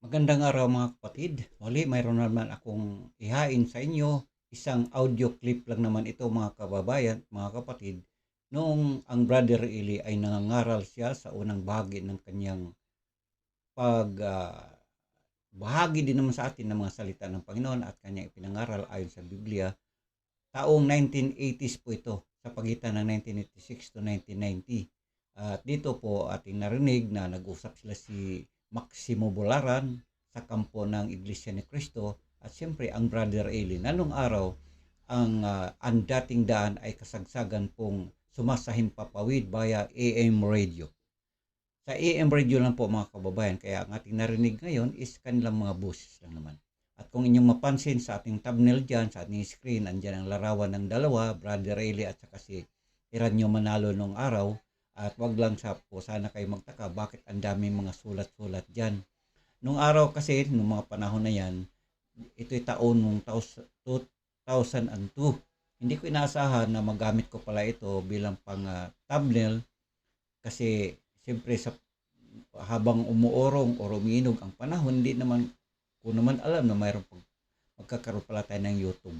Magandang araw mga kapatid. Muli mayroon naman akong ihain sa inyo. Isang audio clip lang naman ito mga kababayan, mga kapatid. Noong ang Brother Eli ay nangangaral siya sa unang bahagi ng kanyang pag ah, bahagi din naman sa atin ng mga salita ng Panginoon at kanyang ipinangaral ayon sa Biblia. Taong 1980s po ito sa pagitan ng 1986 to 1990. At dito po ating narinig na nag-usap sila si Maximo Bolaran sa kampo ng Iglesia ni Cristo at siyempre ang Brother Eli na nung araw ang ah, ang dating daan ay kasagsagan pong sumasahim papawid via AM radio. Sa AM radio lang po mga kababayan kaya ang ating narinig ngayon is kanilang mga boses lang naman. At kung inyong mapansin sa ating thumbnail dyan, sa ating screen, andyan ang larawan ng dalawa, Brother Eli at saka si Iranyo Manalo nung araw. At wag lang sa po sana kayo magtaka bakit ang daming mga sulat-sulat dyan. Nung araw kasi, nung mga panahon na yan, ito'y taon nung taus- 2002. Hindi ko inaasahan na magamit ko pala ito bilang pang ah, thumbnail kasi siyempre sa habang umuorong o ruminog ang panahon, hindi naman ko naman alam na mayroon pag magkakaroon pala tayo ng YouTube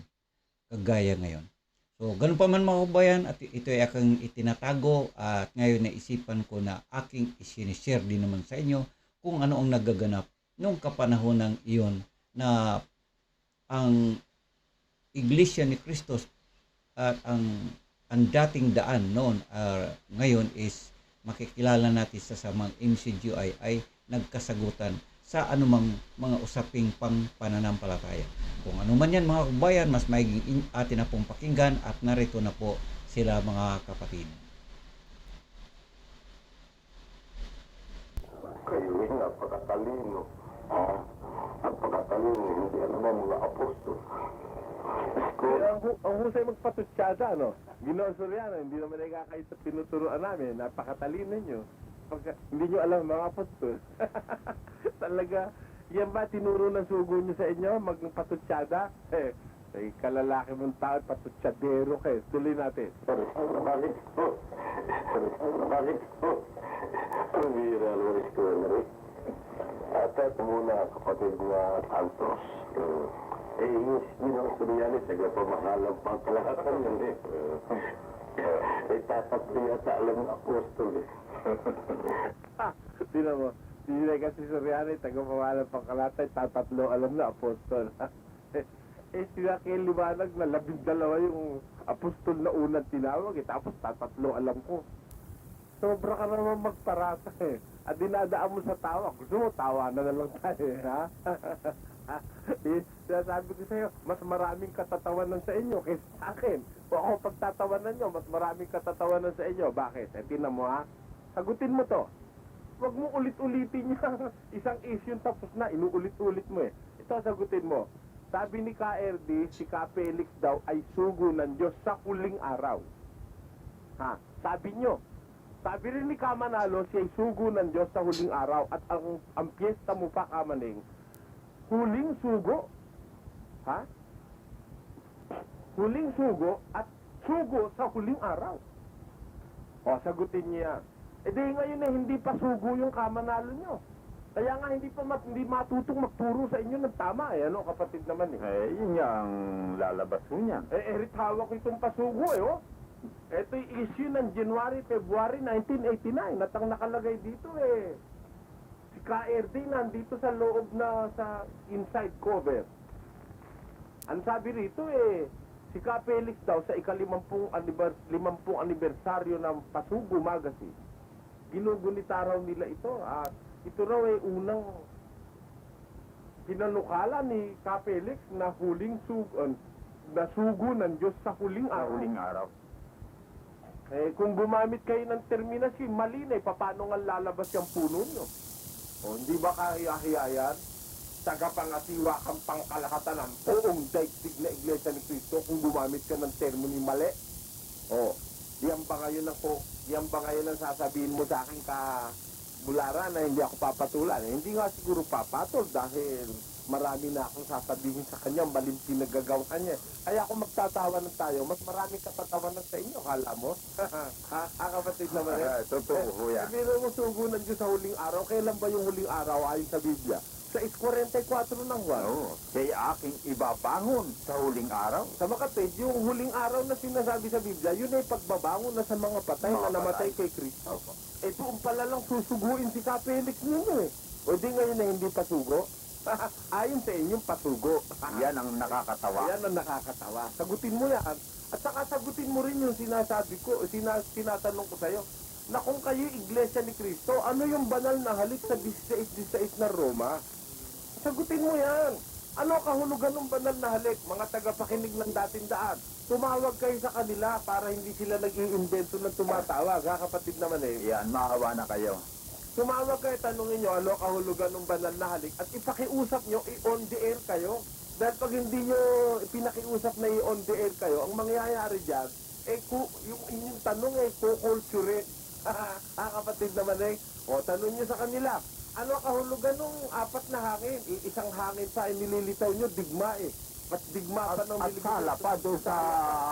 kagaya ngayon. So, ganun pa man mga at ito ay aking itinatago at ngayon naisipan ko na aking isinishare din naman sa inyo kung ano ang nagaganap nung kapanahon ng iyon na ang Iglesia ni Cristo at ang ang dating daan noon ah, ngayon is makikilala natin sa samang MCGI ay nagkasagutan sa anumang mga usaping pang pananampalataya. Kung ano man yan mga kabayan, mas maiging in- atin na pong pakinggan at narito na po sila mga kapatid. kayo ay napakatalino. Ah, napakatalino, hindi alam ang mga apostol. Ang, ang husay magpatutsyada, ano? Ginoon Soriano, hindi naman nakakait sa pinuturoan namin. Napakatalino nyo. Pagka, hindi nyo alam mga apostol. Talaga, yan ba tinuro ng sugo nyo sa inyo? Magpatutsyada? Eh, ay kalalaki mong tao, patutsyadero kayo. Tuloy natin. Sorry, bakit? Oh, sorry, bakit? Oh, ang bira naman ko na rin. At ito muna, kapatid na Santos. Uh, eh, yung ginang Suriani, tagapamahalang pangkalahatan yan eh. Uh, eh, tatatlo yata alam ng apostol eh. Sino mo? Hindi kasi Soriano, taga-pamahalang pangkalatay, tatatlo alam na apostol. eh, sila kay liwanag na labing dalawa yung apostol na unang tinawag eh. Tapos tatatlo alam ko. Sobra ka naman magparata eh. At dinadaan mo sa tawa. Gusto mo, tawa na na lang tayo eh, ha? eh, sinasabi ko sa'yo, mas maraming katatawanan sa inyo kaysa sa akin. O ako pagtatawanan nyo, mas maraming katatawanan sa inyo. Bakit? Eh, tinan mo ha. Sagutin mo to. Huwag mo ulit-ulitin yung isang issue tapos na, inuulit-ulit mo eh. Ito, sagutin mo. Sabi ni KRD, si Ka Felix daw ay sugo ng Diyos sa huling araw. Ha? Sabi nyo. Sabi rin ni Kamanalo, siya ay sugo ng Diyos sa huling araw. At ang, ang piyesta mo pa, Kamaning, huling sugo. Ha? Huling sugo at sugo sa huling araw. O, sagutin niya. E di ngayon eh, hindi pa sugo yung kamanalo nyo. Kaya nga hindi pa mat, hindi matutong magturo sa inyo ng tama eh, ano kapatid naman eh. Eh, yun nga ang lalabas mo niyan. Eh, erit hawak itong pasugo eh, oh. Ito yung issue ng January, February 1989 at ang nakalagay dito eh, si KRD nandito sa loob na sa inside cover. Ang sabi rito eh, si Ka Felix daw sa ikalimampung anivers limampung anibersaryo ng Pasugo Magazine, ginugunita raw nila ito at ito raw ay unang pinanukala ni Ka Felix na huling sugo, na sugo ng Diyos sa huling Sa araw. huling araw. Eh, kung gumamit kayo ng terminasyon, mali na eh, paano nga lalabas yung puno nyo? O, hindi ba kahiya-hiya yan? Tagapangasiwa kang pangkalahatan ng buong daigdig na Iglesia ni Cristo kung gumamit ka ng termo ni mali? O, diyan ba ngayon ang po, diyan ba ngayon ang sasabihin mo sa akin ka bulara na hindi ako papatulan? Eh, hindi nga siguro papatol dahil marami na akong sasabihin sa kanya, maling pinagagawa niya. Kaya kung magtatawanan tayo, mas maraming katatawanan sa inyo, kala mo? ha, ha, kapatid naman eh. Totoo ho yan. Eh, biro mo sugo ng Diyos sa huling araw. Kailan ba yung huling araw ayon sa Biblia? 6.44 ng Juan. Oo, kaya aking ibabangon sa huling araw. Sa makatid, yung huling araw na sinasabi sa Biblia, yun ay pagbabangon na sa mga patay Mga na namatay patay. kay Kristo. Eh, doon pala lang susuguin si Ka Felix ninyo eh. O di ngayon na hindi pasugo? Ayon sa inyong pasugo. Yan ang nakakatawa. Ayan ang nakakatawa. Sagutin mo yan. At saka sagutin mo rin yung sinasabi ko, sina, tinatanong ko sa'yo, na kung kayo iglesia ni Kristo, ano yung banal na halik sa 16-16 na Roma? Sagutin mo yan. Ano kahulugan ng banal na halik, mga tagapakinig ng dating daan? Tumawag kayo sa kanila para hindi sila nag-iimbento ng tumatawag, ha kapatid naman eh. Yan, maawa na kayo. Tumawag kayo, tanungin nyo ano kahulugan ng banal na halik at ipakiusap nyo, i-on the air kayo. Dahil pag hindi nyo pinakiusap na i-on the air kayo, ang mangyayari dyan, eh, ku, yung inyong tanong eh, kukulture. ha, kapatid naman eh. O, tanong nyo sa kanila, ano kahulugan ng apat na hangin? I- isang hangin eh, nililitaw nyo, digma eh. Mas digma pa At, ng at sala pa doon sa,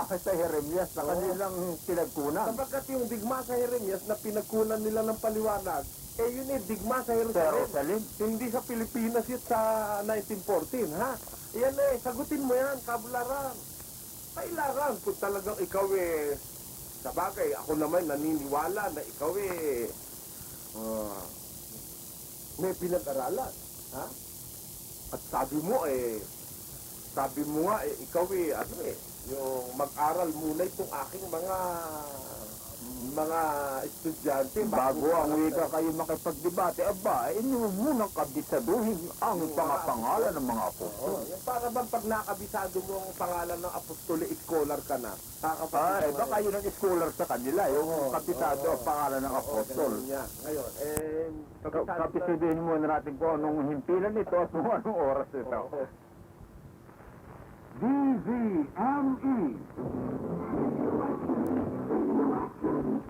sa Jeremias na Oo. kanilang pinagkunan. Sapagkat yung digma sa Jeremias na pinagkunan nila ng paliwanag, eh yun eh, digma sa Sa Jerusalem. Jerusalem. Hindi sa Pilipinas yun sa 1914, ha? Yan eh, sagutin mo yan, kabularan. Kailangan kung talagang ikaw eh, sa bagay, ako naman naniniwala na ikaw eh, ah, may pinag-aralan, ha? At sabi mo eh, sabi mo nga eh, ikaw eh, ano eh, yung mag-aral muna itong aking mga mga estudyante Bago ang wika kayo makipagdebate, aba, inyo munang kabisaduhin ang pangapangalan ng mga Oo, apostol. yung para bang pag nakabisado mo ang pangalan ng apostol, scholar ka na. Ah, eh, baka yun ang scholar sa kanila, yung Oo, kabisado oo. ang pangalan ng apostol. Ngayon, eh, Ka- kabisado na- muna natin kung anong himpilan nito at kung anong oras ito. Oo. DZME.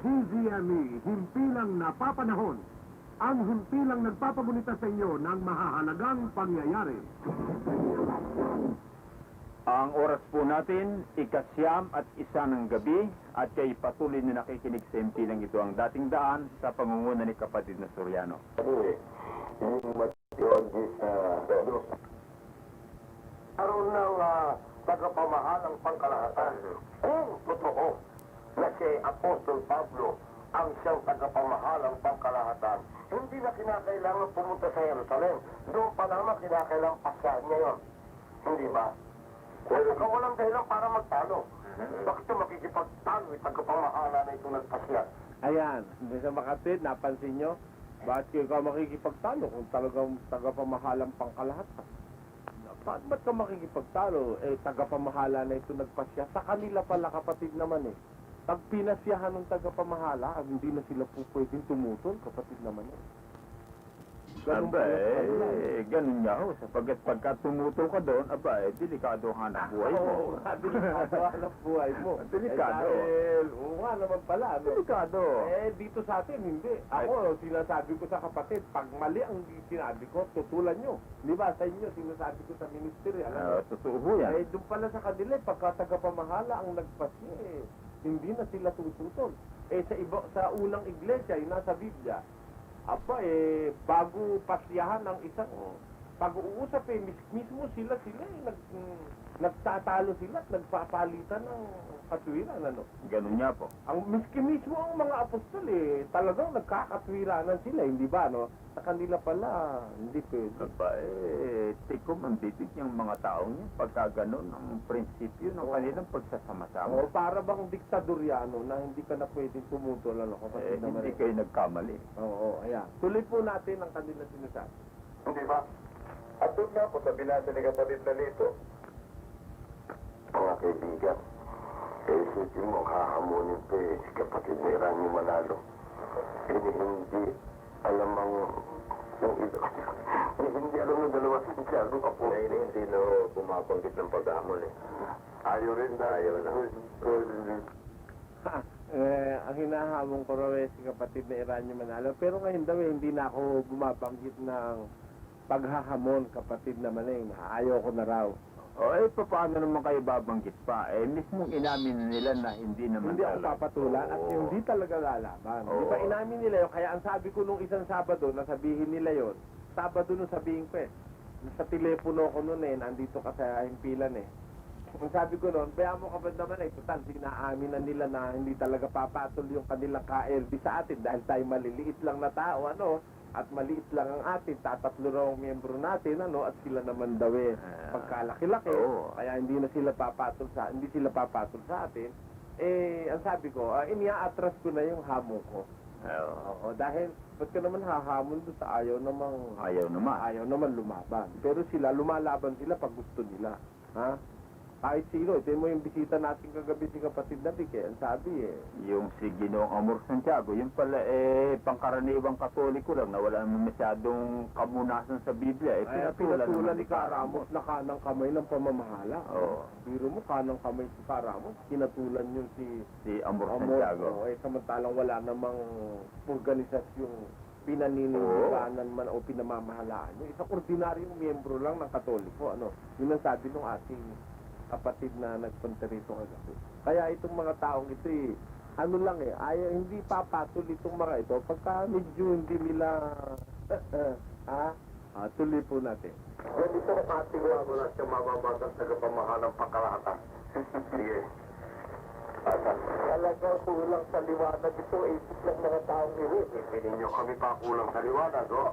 DZME, himpilang napapanahon. Ang himpilang nagpapagunita sa inyo ng mahahalagang pangyayari. Ang oras po natin, ikasyam at isa ng gabi at kay patuloy na nakikinig sa himpilang ito ang dating daan sa pangunguna ni kapatid na Soriano. Eh, yung matiwagi sa Diyos. Karoon ng uh, tagapamahalang pangkalahatan. Kung totoo na si Apostol Pablo ang siyang tagapamahalang pangkalahatan, hindi na kinakailangan pumunta sa Jerusalem. Doon pa naman kinakailangan pasyahan niya yun. Hindi ba? Kung saka walang dahilan para magtalo. Bakit yung makikipagtalo yung tagapamahala na ito nagpasya? Ayan, hindi sa makatid, napansin nyo? Bakit kayo ka makikipagtalo kung talagang tagapamahalang pangkalahatan? Ba't, ba't ka makikipagtalo? Eh, tagapamahala na ito nagpasya. Sa kanila pala kapatid naman eh. Pag pinasyahan ng tagapamahala, ah, hindi na sila po pwedeng tumutol, kapatid naman eh. Kanila eh. ganun nga ho. Sapagkat pagka tumutol ka doon, aba, eh, delikado ang hanap buhay mo. Oo, nga, delikado hanap buhay mo. Delikado. Eh, dahil, oo nga naman pala. Ano? Delikado. Eh, dito sa atin, hindi. Ako, sinasabi ko sa kapatid, pag mali ang sinabi ko, tutulan nyo. Di ba? Sa inyo, sinasabi ko sa ministry. Alam mo? Ah, totoo ho yan. eh, doon pala sa kanila, pagka tagapamahala ang nagpasya, eh, hindi na sila tututol. Eh, sa iba, sa unang iglesia, yung nasa Biblia, apa, eh, bago pasyahan ng isang pag-uusap, eh, mis- mismo sila, sila, eh, nag, mm, nagtatalo sila at nagpapalitan ng katwiran, ano? Ganun nga po. Ang miski mismo ang mga apostol eh, talagang nagkakatwiranan sila, hindi ba, no? Sa kanila pala, hindi pwede. Aba, eh, tikom ang bibig ng mga tao niya pagka ganun ang prinsipyo ng kanilang pagsasama-sama. O, para bang diktadoryano na hindi ka na pwedeng tumutol, ano, Eh, kapatid naman. hindi eh. kayo nagkamali. Oo, ayan. Tuloy po natin ang kanila sinasabi. Hindi ba? At doon nga po sa binasa ni kapatid na nito, mga kaibigan, eh, isipin mo, hahamunin pa eh, si kapatid ni Rani Manalo. Eh, hindi alam ang yung ito. Eh, hindi alam ng dalawa si Santiago Apo. Eh, hindi na bumabanggit ng pag-aamon eh. Ayaw rin na. Ayaw na. eh, ang hinahamon ko raw eh, si kapatid na Iranyo Manalo. Pero ngayon daw eh, hindi na ako bumabanggit ng paghahamon, kapatid naman eh. Ayaw ko na raw. O, eh, paano naman kayo babanggit pa? Eh, mismong inamin nila na hindi naman Hindi ako talaga. papatulan at Oo. hindi talaga lalaban. Di ba Oo. inamin nila yun? Kaya ang sabi ko nung isang Sabado na sabihin nila yon Sabado nung sabihin ko eh. Sa telepono ko noon eh, nandito ka sa himpilan eh. Kung sabi ko noon, kaya mo kapag naman eh, total, sinaamin na nila na hindi talaga papatol yung kanilang KLB sa atin dahil tayo maliliit lang na tao, ano, at maliit lang ang atin, tatatlo raw ang miyembro natin, ano, at sila naman daw eh, pagkalaki-laki, Oo. kaya hindi na sila papatol sa, hindi sila papatol sa atin, eh, ang sabi ko, uh, iniaatras ko na yung hamon ko. Oo. Oo, dahil, ba't ka naman hahamon doon sa ayaw namang, Ayaw naman. ayaw naman lumaban. Pero sila, lumalaban sila pag gusto nila. Ha? Kahit sino, ito mo yung bisita natin kagabi si kapatid na Vic, eh. Ang sabi eh, Yung si Ginoong Amor Santiago, yun pala eh, pangkaraniwang katoliko lang na wala naman masyadong kamunasan sa Biblia. Eh, kaya pinatulan ni Karamos na kanang kamay ng pamamahala. Oo. Biro mo, kanang kamay si Karamos, pinatulan yun si Si Amor Amor. Santiago. Oo, eh, samantalang wala namang organisasyong pinaniniwalaan man o pinamamahalaan nyo. Isang ordinaryong miyembro lang ng Katoliko. Ano? Yun ang sabi ng ating kapatid na nagpunta rito kagabi. Kaya itong mga taong ito eh, ano lang eh, ayaw, hindi papatol itong mga ito pagka medyo hindi nila, ha? Ah, tuloy po natin. Ganito ang ating mo na siya mababagang tagapamahan ng pangkalahatan. Sige. Talaga kulang sa liwanag ito, isip lang mga taong ito. Hindi nyo kami pa kulang sa liwanag, oh.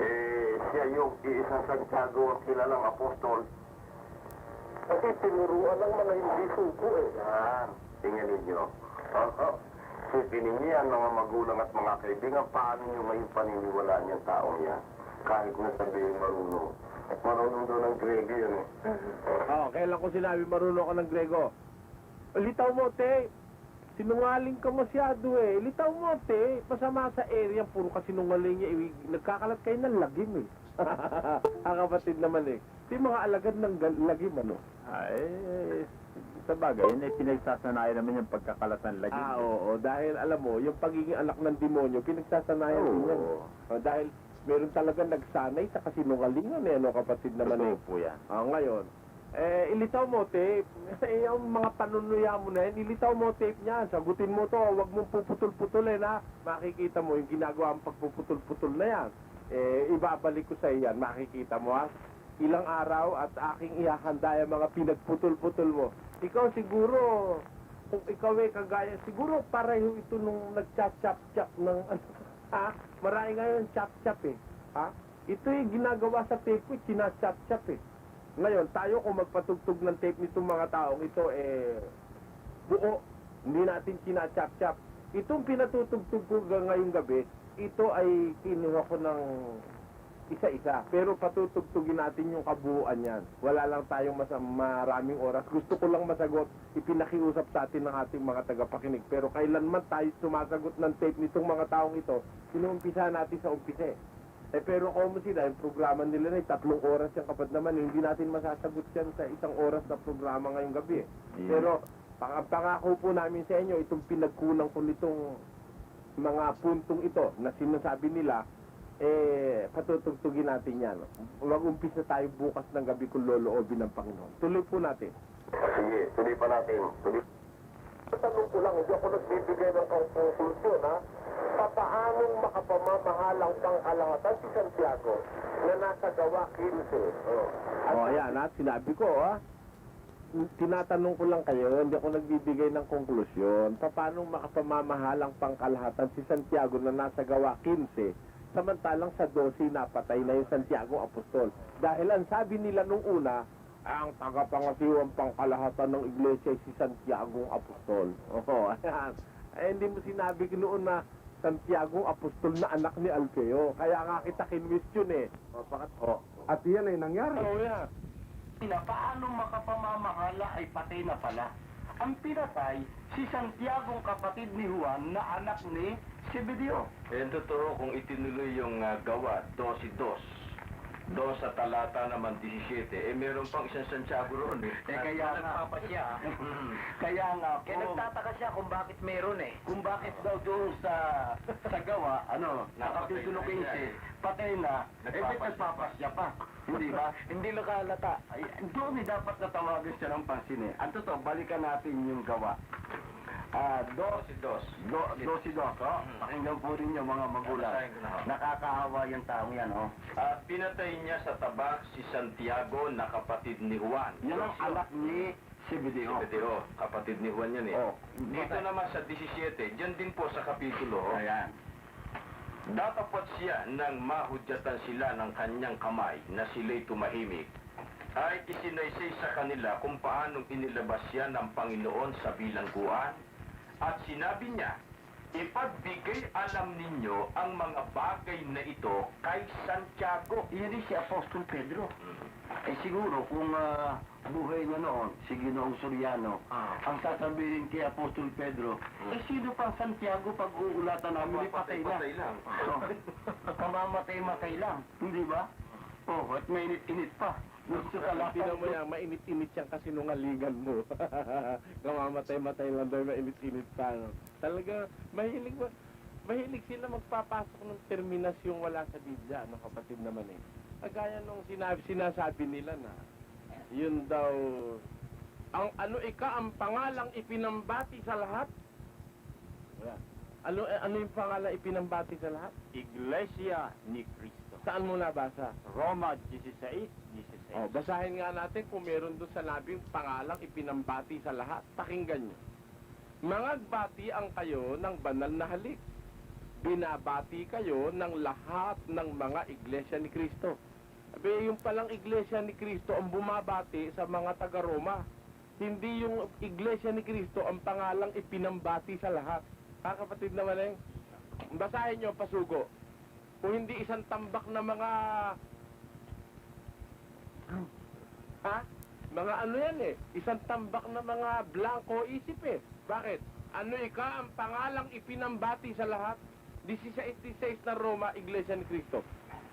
Eh, siya yung iisang Santiago ang kilalang apostol. Kasi tinuruan ng mga hindi suko eh. Yan, tingnan ninyo. Oo. Sipin ninyo yan, mga magulang at mga kaibigan, paano nyo ngayon paniniwalaan yung taong yan? Kahit na sabihin marunong. Marunong doon ng Grego yun eh. Oo, kailan ko sinabi marunong ka ng Grego? Litaw mo, te. Sinungaling ka masyado eh. Litaw mo, te. Masama sa area, puro ka sinungaling niya. Eh, Nagkakalat kayo ng lagim eh. Ang kapatid naman eh. Yung mga alagad ng gal- lagim, ano? Ay, sa bagay, yun ay pinagsasanayan naman yung pagkakalatan lagi. Ah, oo, Dahil alam mo, yung pagiging anak ng demonyo, pinagsasanayan din yan. Oh, dahil meron talaga nagsanay sa kasinungalingan eh, ano kapatid naman eh. Totoo po yan. Ah, ngayon, eh, ilitaw mo tape. Eh, yung mga panunuya mo na yan, ilitaw mo tape niya. Sagutin mo to, huwag mong puputol-putulin ha. Makikita mo yung ginagawa ang pagpuputol-putol na yan. Eh, ibabalik ko sa iyan, makikita mo ha. Ilang araw at aking ihahanda yung mga pinagputol-putol mo. Ikaw siguro, kung ikaw eh kagaya, siguro pareho ito nung nagchat-chap-chap ng ano, ha? Marami ngayon chap-chap eh. Ha? Ito yung ginagawa sa tape ko, chinachap-chap eh. Ngayon, tayo kung magpatugtog ng tape nitong mga taong ito, eh, buo. Hindi natin sinachap-chap. Itong pinatutugtog ko ga- ngayong gabi, ito ay kinuha ko ng isa-isa. Pero patutugtugin natin yung kabuuan yan. Wala lang tayong mas maraming oras. Gusto ko lang masagot, ipinakiusap sa atin ng ating mga tagapakinig. Pero kailanman tayo sumasagot ng tape nitong mga taong ito, sinuumpisa natin sa umpisa eh. Eh pero kung sila, yung programa nila na tatlong oras yung kapag naman, hindi natin masasagot yan sa isang oras na programa ngayong gabi. eh. Yeah. Pero pang- pangako po namin sa inyo, itong pinagkulang ko nitong mga puntong ito na sinasabi nila, eh, patutugtugin natin yan. Mag-umpisa tayo bukas ng gabi kung loloobin ng Panginoon. Tuloy po natin. Sige, tuloy pa natin. Tuloy. Tanong ko lang, hindi ako nagbibigay ng conclusion, ha? Papaanong makapamamahalang pangkalahatan si Santiago na nasa gawa 15? Oh, oh ayan, ha? Sinabi ko, ha? Tinatanong ko lang kayo, hindi ako nagbibigay ng konklusyon. Paano makapamamahalang pangkalahatan si Santiago na nasa gawa 15? Samantalang sa 12 napatay na yung Santiago Apostol. Dahil ang sabi nila nung una, ang tagapangasiwang pangkalahatan ng iglesia ay si Santiago Apostol. Oo, ayan. Eh, hindi mo sinabi noon na Santiago Apostol na anak ni Alfeo. Kaya nga kita kinwestiyon eh. O, bakit? O. At yan ay nangyari. Oh, yeah. Na paano makapamamahala ay patay na pala. Ang pinatay, si Santiago kapatid ni Juan na anak ni Zebedeo. Eh, totoo kung itinuloy yung ah, gawa, 12-2. Doon sa talata naman 17, eh meron pang isang Santiago roon eh. Eh, kaya nga. Nagpapasya. Kaya nga po, Kaya nagtataka siya kung bakit meron eh. kung bakit daw doon sa sa gawa, ano, nakapitulo na siya 15, eh. patay na, eh ba't Nagpapasya. nagpapasya pa? Hindi ba? Hindi nakalata. Ay, doon eh, dapat natawagan siya ng pansin eh. Ang totoo, balikan natin yung gawa. Ah, dos, Dosi dos. do, dosi dos, oh. Pakinggan po rin yung mga magulang. Basahin ko na, yung tao yan, oh. At pinatay niya sa tabak si Santiago na kapatid ni Juan. Yan ang anak ni Zebedeo. Zebedeo, kapatid ni Juan yan eh. Oh. Dito naman sa 17, dyan din po sa kapitulo, Ayan. Datapat siya nang mahudyatan sila ng kanyang kamay na sila'y tumahimik, ay isinaysay sa kanila kung paanong inilabas siya ng Panginoon sa bilangguan. At sinabi niya, ipagbigay alam ninyo ang mga bagay na ito kay Santiago. Yan din si Apostol Pedro. Eh siguro kung ah, buhay niya noon, si Ginoong Soriano, ang sasabihin kay Apostol Pedro, eh sino pa Santiago pag uulatan namin, di patay na. Patay lang. Oh, Kamamatay-matay lang, hindi ba? Oh, at mainit-init pa. Gusto ka lang. Tinan mo yan, mainit-init yung kasinungalingan mo. Kamamatay-matay lang daw, mainit-init pa. No? Talaga, mahilig ba? Mahilig sila magpapasok ng terminasyong wala sa Biblia, ano kapatid naman eh. Kagaya nung sinabi, sinasabi nila na, yun daw, ang ano ika, ang pangalang ipinambati sa lahat. Ano, eh, ano yung pangalang ipinambati sa lahat? Iglesia ni Cristo. Saan mo nabasa? Roma 16, 16. Oh, basahin nga natin kung meron doon sa nabing pangalang ipinambati sa lahat. Pakinggan nyo. Mangagbati ang kayo ng banal na halik. Binabati kayo ng lahat ng mga iglesia ni Kristo. Sabi, yung palang iglesia ni Kristo ang bumabati sa mga taga-Roma. Hindi yung iglesia ni Kristo ang pangalang ipinambati sa lahat. Ha, kapatid naman eh. Basahin nyo, pasugo. Kung hindi isang tambak na mga Ha? Mga ano yan eh. Isang tambak na mga blanco isip eh. Bakit? Ano ika ang pangalang ipinambati sa lahat? 16-16 na Roma, Iglesia ni Cristo.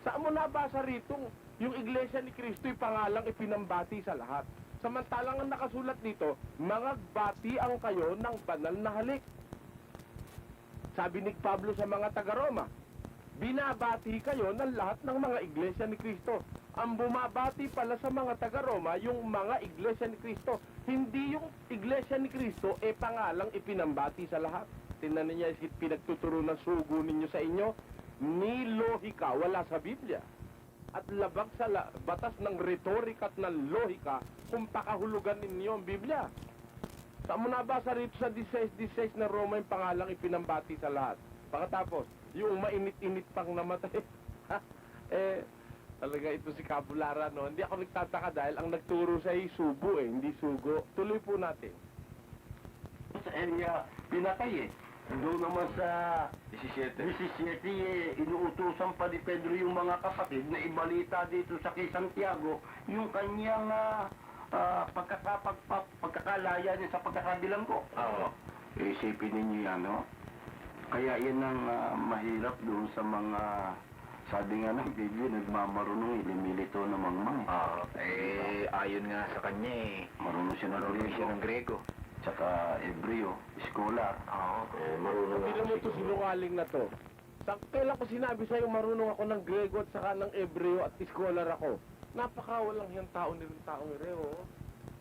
Saan mo nabasa rito yung Iglesia ni Cristo yung pangalang ipinambati sa lahat? Samantalang ang nakasulat dito, mangagbati ang kayo ng banal na halik. Sabi ni Pablo sa mga taga-Roma, binabati kayo ng lahat ng mga iglesia ni Kristo. Ang bumabati pala sa mga taga-Roma, yung mga iglesia ni Kristo. Hindi yung iglesia ni Kristo, e pangalang ipinambati sa lahat. Tingnan niya, pinagtuturo ng sugo ninyo sa inyo, ni lohika, wala sa Biblia. At labag sa la- batas ng retorika at ng lohika kung pakahulugan ninyo ang Biblia. Saan mo nabasa rito sa 16-16 na Roma yung pangalang ipinambati sa lahat? Pagkatapos, yung mainit-init pang namatay. eh, talaga ito si Kabulara, no? Hindi ako nagtataka dahil ang nagturo sa subo eh, hindi sugo. Tuloy po natin. Sa area, pinatay eh. Doon naman sa 17. 17, eh, inuutusan pa ni Pedro yung mga kapatid na ibalita dito sa kay Santiago yung kanyang ah, ah, pagkakapagpa, pagkakalaya niya sa pagkakabilang ko. Oo. Isipin ninyo yan, no? Kaya yan ang ah, mahirap doon sa mga, sabi nga ng Biblia, nagmamarunong, ilimilito ng mangmang. Ah, eh, ayon nga sa kanya eh. Marunong siya ng Marunong Grego, siya ng Grego. tsaka Hebreo, scholar. Oo. Eh, marunong Hindi mo ito sinungaling na to. Sa, kailan ko sinabi sa'yo marunong ako ng Grego at saka ng Ebreo at scholar ako. Napaka walang yung tao ni rin taong Ereo.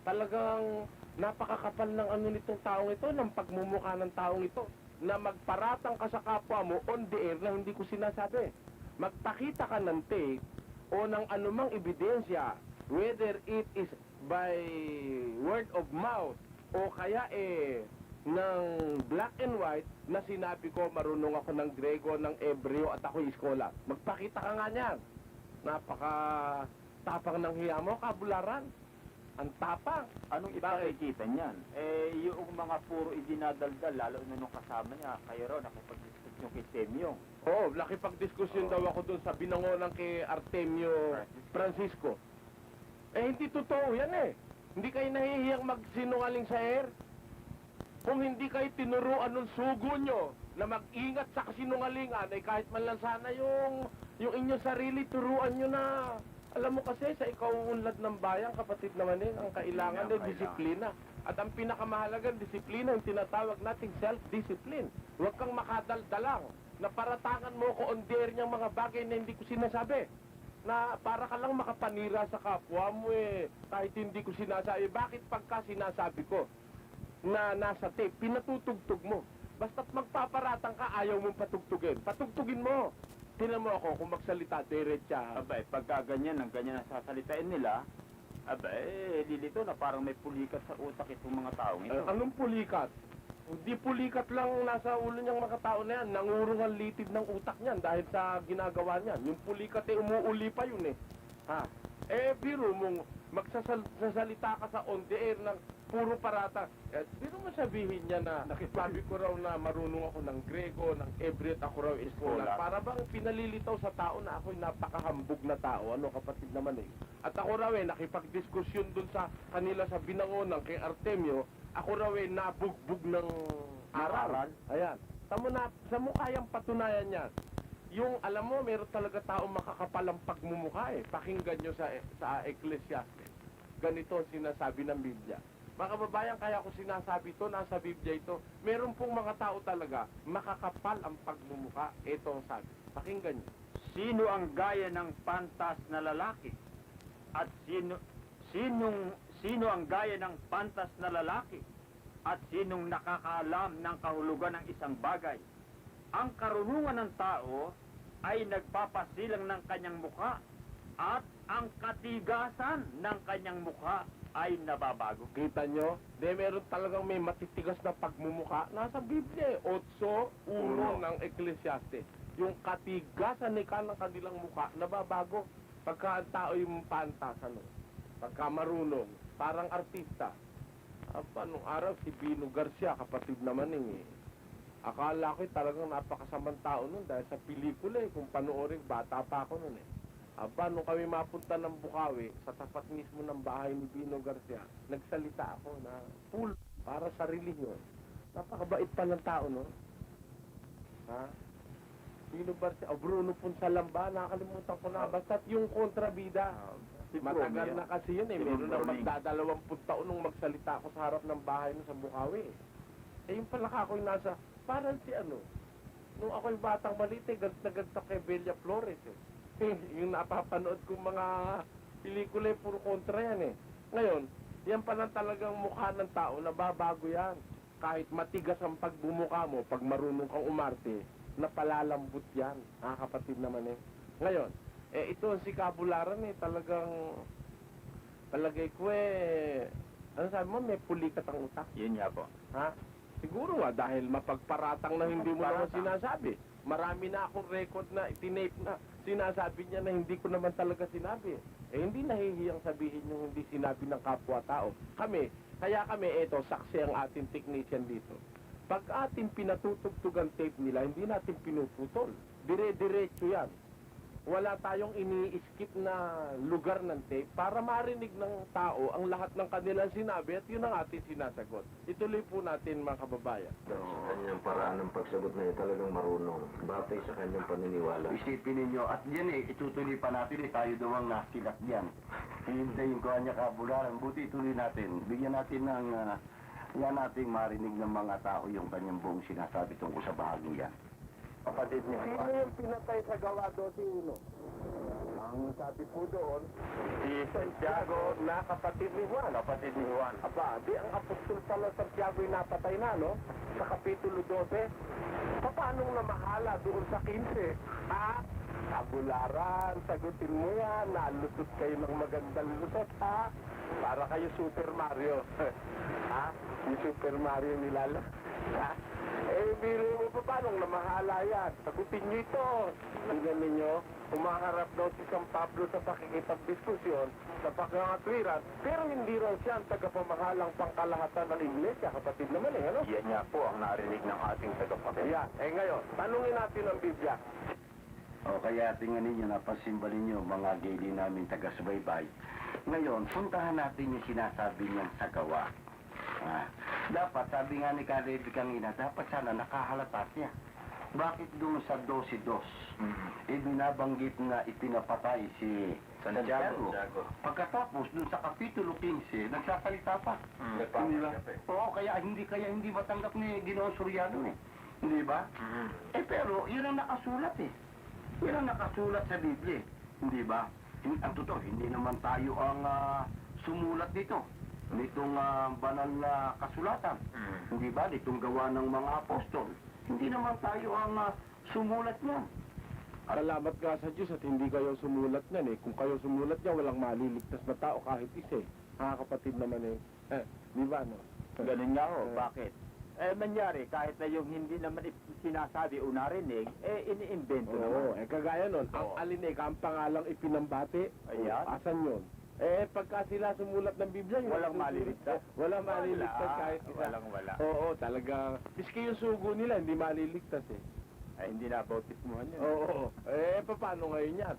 Talagang napakakapal ng ano nitong taong ito, ng pagmumukha ng taong ito, na magparatang ka sa kapwa mo on the air na hindi ko sinasabi. Magpakita ka ng tape o ng anumang ebidensya, whether it is by word of mouth o kaya eh ng black and white na sinabi ko marunong ako ng Grego, ng Ebreo at ako iskola. Magpakita ka nga niyan. Napaka tapang ng hiya mo, kabularan. Ang tapang. Anong ipakikita niyan? Eh, yung mga puro idinadaldal, lalo na nung kasama niya, kayo raw, nakipag-discuss yung kay Temyo. Oo, oh, nakipag-diskusyon daw ako doon sa binangonan kay Artemio Francisco. Eh, hindi totoo yan eh. Hindi kayo nahihiyang magsinungaling sa air. Kung hindi kayo tinuruan ng sugo nyo na mag-ingat sa kasinungalingan, ay kahit man lang sana yung, yung inyong sarili, turuan nyo na. Alam mo kasi, sa ikaw unlad ng bayan, kapatid naman eh, ang kailangan Kailangan, ay disiplina. At ang pinakamahalagang disiplina, yung tinatawag nating self-discipline. Huwag kang makadaldalang na paratangan mo ko on dare niyang mga bagay na hindi ko sinasabi. Na para ka lang makapanira sa kapwa mo eh, kahit hindi ko sinasabi. Bakit pagka sinasabi ko? na nasa tape, pinatutugtog mo. Basta't magpaparatang ka, ayaw mong patugtugin. Patugtugin mo. Tinan mo ako kung magsalita, diretsa. Aba, eh, pagka ganyan, ang ganyan ang sasalitain nila, aba, eh, lilito na parang may pulikat sa utak itong mga taong ito. Anong pulikat? Hindi pulikat lang nasa ulo niyang mga tao na yan. Nangurong ang litid ng utak niyan dahil sa ginagawa niyan. Yung pulikat eh, umuuli pa yun eh. Ha? Eh, biro mong magsasalita ka sa on the air ng puro parata. Eh, biro mo sabihin niya na sabi ko raw na marunong ako ng Grego, ng Hebrew at ako raw. Escola. Para bang pinalilitaw sa tao na ako'y napakahambog na tao. Ano kapatid naman eh. At ako raw eh, nakipagdiskusyon dun sa kanila sa binangonan kay Artemio, ako raw eh, nabugbog ng aral. Ayan. Sa mo, na, sa mo kayang patunayan yan. Yung, alam mo, meron talaga taong makakapalang pagmumukha eh. Pakinggan nyo sa, sa Ecclesiastes. Ganito sinasabi ng Biblia. Mga kababayan, kaya ko sinasabi ito, nasa Biblia ito, meron pong mga tao talaga, makakapal ang pagmumukha. Ito ang sabi. Pakinggan nyo. Sino ang gaya ng pantas na lalaki? At sino sinong sino ang gaya ng pantas na lalaki? At sinong nakakaalam ng kahulugan ng isang bagay? Ang karunungan ng tao ay nagpapasilang ng kanyang mukha at ang katigasan ng kanyang mukha ay nababago. Kita nyo? De, meron talagang may matitigas na pagmumukha. Nasa Biblia eh. 8.1 ng Ecclesiastes. Yung katigasan ni ka ng kanilang mukha, nababago. Pagka ang tao yung pantas, ano? Pagka marunong, parang artista. Aba, nung araw, si Bino Garcia, kapatid naman eh. Akala ko eh, talagang napakasamang tao nun dahil sa pelikula eh, kung panoorin, bata pa ako nun eh. Aba, nung kami mapunta ng Bukawi, sa tapat mismo ng bahay ni Bino Garcia, nagsalita ako na full para sa relihiyon. Napakabait pa ng tao, no? Ha? Bino Garcia, o Bruno Punsalamba, nakalimutan ko na. Basta yung kontrabida. Si Matagal na kasi yun eh. Si Meron na magdadalawampung taon nung magsalita ako sa harap ng bahay no sa Bukawi. Eh yung pala ka ako'y nasa, parang si ano, nung ako'y batang maliit eh, galit na galit ako kay Belia Flores eh. yung napapanood kong mga pelikula eh, puro kontra yan eh. Ngayon, yan pala talagang mukha ng tao, nababago yan. Kahit matigas ang pagbumuka mo, pag marunong kang umarte, napalalambot yan. Ah, kapatid naman eh. Ngayon, eh ito si Kabularan eh, talagang palagay ko eh, ano sabi mo, may pulikat ang utak. Yun nga po. Ha? Siguro nga dahil mapagparatang na hindi mo naman sinasabi. Marami na akong record na itinape na sinasabi niya na hindi ko naman talaga sinabi. Eh hindi nahihiyang sabihin yung hindi sinabi ng kapwa-tao. Kami, kaya kami, eto, saksi ang ating technician dito. Pag ating pinatutugtog ang tape nila, hindi natin pinuputol. Dire-diretso yan. Wala tayong ini-skip na lugar ng tape para marinig ng tao ang lahat ng kanilang sinabi at yun ang ating sinasagot. Ituloy po natin mga kababayan. Sa kanyang paraan ng pagsagot na yun talagang marunong. Batay sa kanyang paniniwala. Isipin ninyo, at yan eh, itutuloy pa natin eh, tayo daw ang nasilat diyan. Hihintayin ko niya kabularan, buti ituloy natin. Bigyan natin ng, uh, yan nating marinig ng mga tao yung kanyang buong sinasabi tungkol sa bahagi yan. Kapatid niya. Sino yung pinatay sa gawa 12-1? Ang sabi po doon, si Santiago na kapatid ni Juan. Kapatid ni Juan. Aba, di ang apostol pala Santiago yung napatay na, no? Sa Kapitulo 12. Paano namahala doon sa 15? Ha? Kabularan, sagutin mo yan. Nalusot kayo ng magandang lusot, ha? Para kayo Super Mario. ha? Yung Super Mario nilala. Ha? Eh, biro mo pa paano namahala yan? Sagutin niyo ito. Tingnan ninyo, umaharap daw si San Pablo sa pakikipagdiskusyon sa pagkakatwiran, pero hindi raw siya ang tagapamahalang pangkalahatan ng iglesia, kapatid naman eh, ano? Yan nga po ang narinig ng ating tagapatid. Ayan, eh ngayon, tanungin natin ang Biblia. O kaya tingnan ninyo, napasimba ninyo mga gili namin taga-subaybay. Ngayon, puntahan natin yung sinasabi niyang sa gawa. Ah, dapat, sabi nga ni Kalevi kanina, dapat sana nakahalata siya. Bakit doon sa 12-2, eh binabanggit na ipinapatay si Santiago. Pagkatapos, doon sa Kapitulo 15, nagsasalita pa. Hindi ba? Oo, kaya hindi kaya hindi matanggap ni Ginoong Soriano eh. Hindi ba? Eh pero, yun ang nakasulat eh. Yun ang nakasulat sa Biblia. eh. Hindi ba? Ang totoo, hindi naman tayo ang ah, sumulat dito. Nitong ah, banal na kasulatan. Hindi ba? Nitong gawa ng mga apostol. Hindi naman tayo ang ah, sumulat niyan. Salamat nga sa Diyos at hindi kayo sumulat niyan eh. Kung kayo sumulat niyan, walang maliligtas na tao kahit isa eh. Mga kapatid naman eh. Eh, di ba no? Ganun nga ho, Eh. bakit? Eh, mangyari, kahit na yung hindi naman sinasabi o narinig, eh, ini-invento Oo, naman. eh kagaya nun, ang Oo. alinig, ang pangalang ipinambati, Ayan. oh, asan yun? Eh, pagka sila sumulat ng Biblia, yung Walang maliligtas. eh, Walang maliligtas Wala, kahit isa. Walang wala. Oo, talaga. Miski yung sugo nila, hindi maliligtas eh. Ay, hindi na bautismuhan yun. Oo, eh, paano ngayon yan?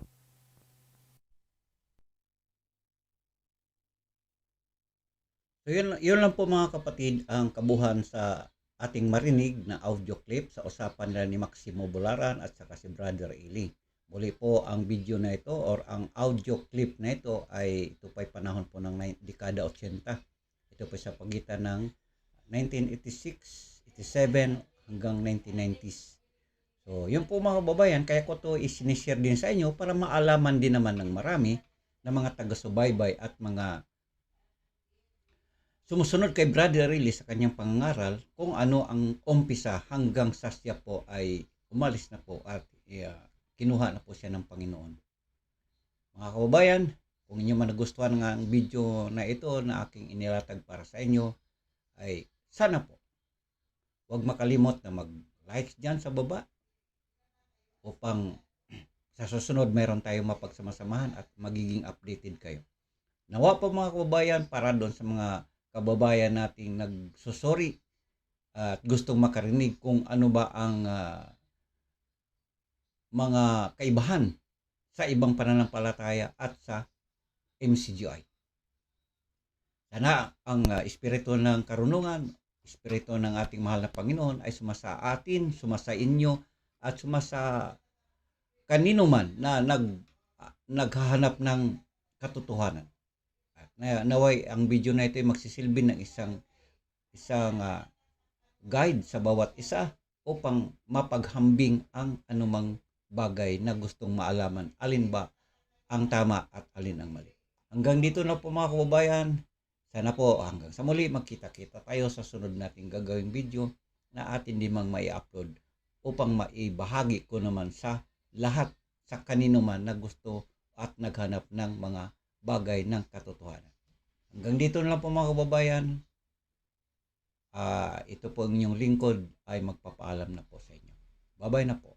So yun, yun lang po mga kapatid ang kabuhan sa ating marinig na audio clip sa usapan nila ni Maximo Bularan at saka si Brother Eli. Muli po ang video na ito or ang audio clip na ito ay ito pa'y panahon po ng dekada 80. Ito po sa pagitan ng 1986, 87 hanggang 1990s. So yun po mga babayan, kaya ko to isinishare din sa inyo para maalaman din naman ng marami na mga taga-subaybay at mga sumusunod kay Brother Riley sa kanyang pangaral kung ano ang umpisa hanggang sa siya po ay umalis na po at yeah, kinuha na po siya ng Panginoon. Mga kababayan, kung inyo man nagustuhan ng ang video na ito na aking inilatag para sa inyo, ay sana po huwag makalimot na mag-like dyan sa baba upang sa susunod mayroon tayong mapagsamasamahan at magiging updated kayo. Nawa po mga kababayan para doon sa mga kababayan nating nagsusori at gustong makarinig kung ano ba ang ah, mga kaibahan sa ibang pananampalataya at sa MCGI. Sana ang ah, espiritu ng karunungan, espiritu ng ating mahal na Panginoon ay sumasa atin, sumasa inyo, at sumasa kanino man na nag, ah, naghahanap ng katotohanan. At na, naway ang video na ito ay magsisilbi ng isang isang ah, guide sa bawat isa upang mapaghambing ang anumang bagay na gustong maalaman alin ba ang tama at alin ang mali. Hanggang dito na po mga kababayan. Sana po hanggang sa muli magkita-kita tayo sa sunod nating gagawing video na atin dimang mai upload upang maibahagi ko naman sa lahat sa kanino man na gusto at naghanap ng mga bagay ng katotohanan. Hanggang dito na lang po mga kababayan. Ah, ito po ang inyong lingkod ay magpapaalam na po sa inyo. Bye-bye na po.